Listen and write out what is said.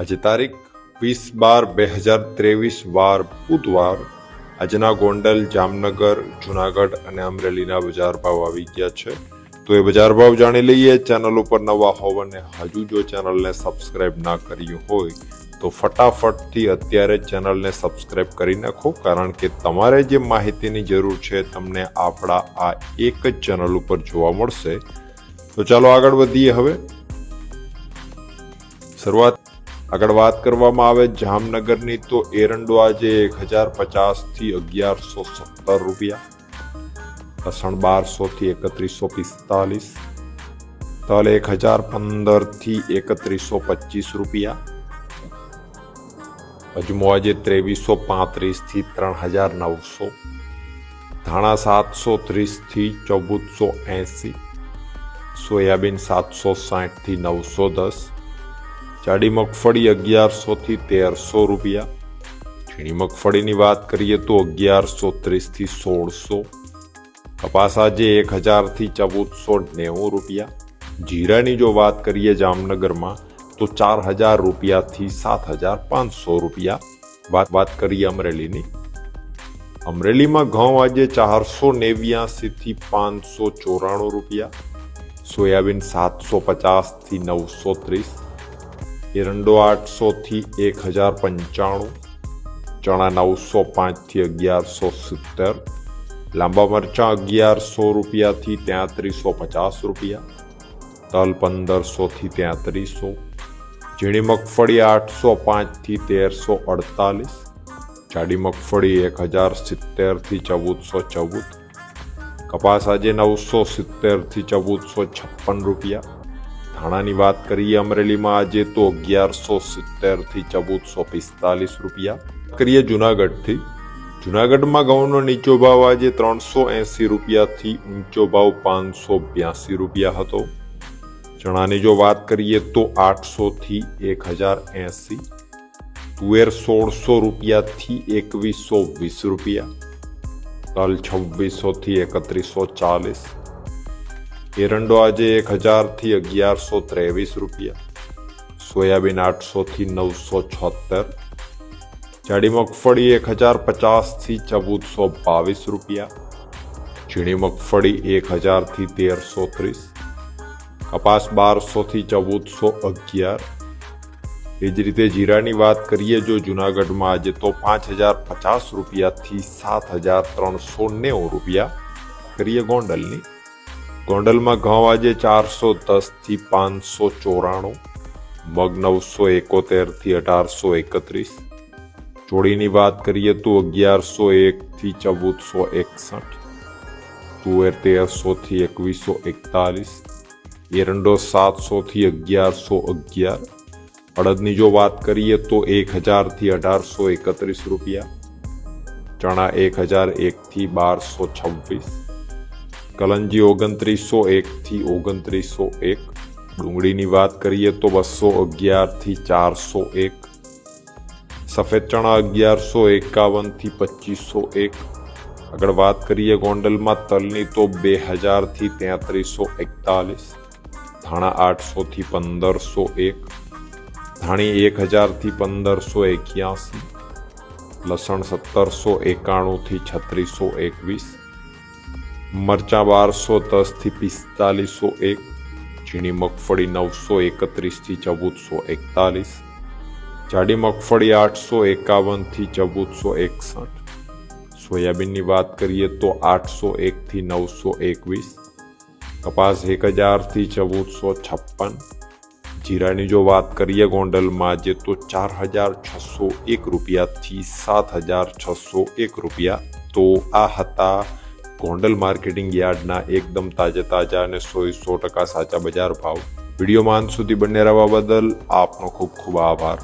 આજે તારીખ વીસ બાર બે હજાર ત્રેવીસ વાર બુધવાર આજના ગોંડલ, જામનગર, જુનાગઢ અને અમરેલીના બજાર ભાવ આવી ગયા છે. તો એ બજાર ભાવ જાણી લઈએ. ચેનલ ઉપર નવા હોવ અને હજુ જો ચેનલને સબસ્ક્રાઇબ ના કર્યું હોય તો ફટાફટથી અત્યારે ચેનલને સબસ્ક્રાઇબ કરી નાખો, કારણ કે તમારે જે માહિતીની જરૂર છે તમને આપણા આ એક જ ચેનલ ઉપર જોવા મળશે. તો ચાલો આગળ વધીએ હવે. શરૂઆત આગળ વાત કરવામાં આવે જામનગરની, તો એરંડો આજે એક હજાર પચાસથી અગિયારસો સત્તર રૂપિયા. લસણ બારસોથી એકત્રીસો પિસ્તાલીસ. તલ એક હજાર પંદરથી એકત્રીસો પચીસ રૂપિયા. અજમો આજે ત્રેવીસો પાંત્રીસથી ત્રણ હજાર નવસો. ધાણા સાતસો ત્રીસથી ચૌદસો એંસી. સોયાબીન સાતસો સાઠથી નવસો દસ. જાડી મગફળી અગિયારસોથી તેરસો રૂપિયા. ઝીણી મગફળીની વાત કરીએ તો અગિયારસો ત્રીસથી સોળસો. કપાસ આજે એક હજારથી ચૌદસો નેવું રૂપિયા. જીરાની જો વાત કરીએ જામનગરમાં, તો ચાર હજાર રૂપિયાથી સાત હજાર પાંચસો રૂપિયા. વાત વાત કરીએ અમરેલીની. અમરેલીમાં ઘઉં આજે ચારસો નેવ્યાસીથી પાંચસો ચોરાણું રૂપિયા. સોયાબીન સાતસો પચાસથી નવસો ત્રીસ. એરંડો આઠસોથી એક હજાર પંચાણું, ચણા નવસો પાંચથી અગિયારસો સિત્તેર, લાંબા મરચાં અગિયારસો રૂપિયાથી તેત્રીસો પચાસ રૂપિયા, તલ પંદરસોથી તેત્રીસો, ઝીણી મગફળી આઠસો પાંચથી તેરસો અડતાલીસ, જાડી મગફળી એક હજાર સિત્તેરથી ચૌદસો ચૌદ, કપાસ આજે નવસો સિત્તેરથી ચૌદસો છપ્પન રૂપિયા ધાણાની વાત કરીએ અમરેલીમાં આજે તો અગિયારસો સિત્તેરથી ચૌદસો પિસ્તાલીસ રૂપિયા. કરીએ જુનાગઢથી. જુનાગઢમાં ઘઉંનો નીચો ભાવ આજે ત્રણસો એંસી રૂપિયાથી ઊંચો ભાવ પાંચસો બ્યાસી રૂપિયા હતો. ચણાની જો વાત કરીએ તો આઠસોથી એક હજાર એંસી. તુવેર સોળસો રૂપિયાથી એકવીસો વીસ રૂપિયા. તલ છવ્વીસોથી એકત્રીસો ચાલીસ. એરંડો આજે એક હજારથી અગિયારસો ત્રેવીસ રૂપિયા. સોયાબીન આઠસોથી નવસો છોતેર જાડી મગફળી એક હજાર પચાસથી ચૌદસો બાવીસ રૂપિયા. ઝીણી મગફળી એક હજારથી તેરસો ત્રીસ. કપાસ બારસોથી ચૌદસો અગિયાર. એ જ રીતે જીરાની વાત કરીએ જો જુનાગઢમાં આજે તો પાંચ હજાર પચાસ રૂપિયાથી સાત હજાર ત્રણસો નેવું રૂપિયા. કરીએ ગોંડલની. ગોંડલમાં ઘઉં આજે ચારસો દસથી પાંચસો ચોરાણું, મગ નવસો એકોતેરથી અઢારસો એકત્રીસ. ચોળીની વાત કરીએ તો અગિયારસો એકથી ચૌદસો એકસઠ, તુવેર તેરસોથી એકવીસો એકતાલીસ, એરંડો સાતસોથી અગિયારસો અગિયાર. અડદની જો વાત કરીએ તો એક હજારથી અઢારસો એકત્રીસ રૂપિયા, ચણા એક હજાર એકથી બારસો છવ્વીસ. કલંજી ઓગણત્રીસો એકથી ઓગણત્રીસો એક. ડુંગળીની વાત કરીએ તો બસો અગિયારથી ચારસો એક. સફેદ ચણા અગિયારસો એકાવનથી પચીસો એક. આગળ વાત કરીએ ગોંડલમાં તલની તો બે હજારથી તેત્રીસો એકતાલીસ. ધાણા આઠસોથી પંદરસો એક. ધાણી એક હજારથી પંદરસો એક્યાસી. લસણ સત્તરસો એકાણુંથી છત્રીસો એકવીસ. મરચાં બારસો, દસથી પિસ્તાલીસો એક, ઝીણી મગફળી નવસો એકત્રીસથી ચૌદસો એકતાલીસ, જાડી મગફળી આઠસો એકાવનથી ચૌદસો એકસઠ. સોયાબીનની વાત કરીએ તો આઠસો એકથી નવસો એકવીસ, કપાસ એક હજારથી ચૌદસો છપ્પન. જીરાની જો વાત કરીએ ગોંડલમાં જે તો ચાર હજાર છસો એક રૂપિયાથી સાત હજાર છસો એક રૂપિયા. તો આ હતા ગોંડલ માર્કેટિંગ યાર્ડના એકદમ તાજા તાજા અને સો સો ટકા સાચા બજાર ભાવ. વિડીયોમાં અંત સુધી બંને રહેવા બદલ આપનો ખૂબ ખૂબ આભાર.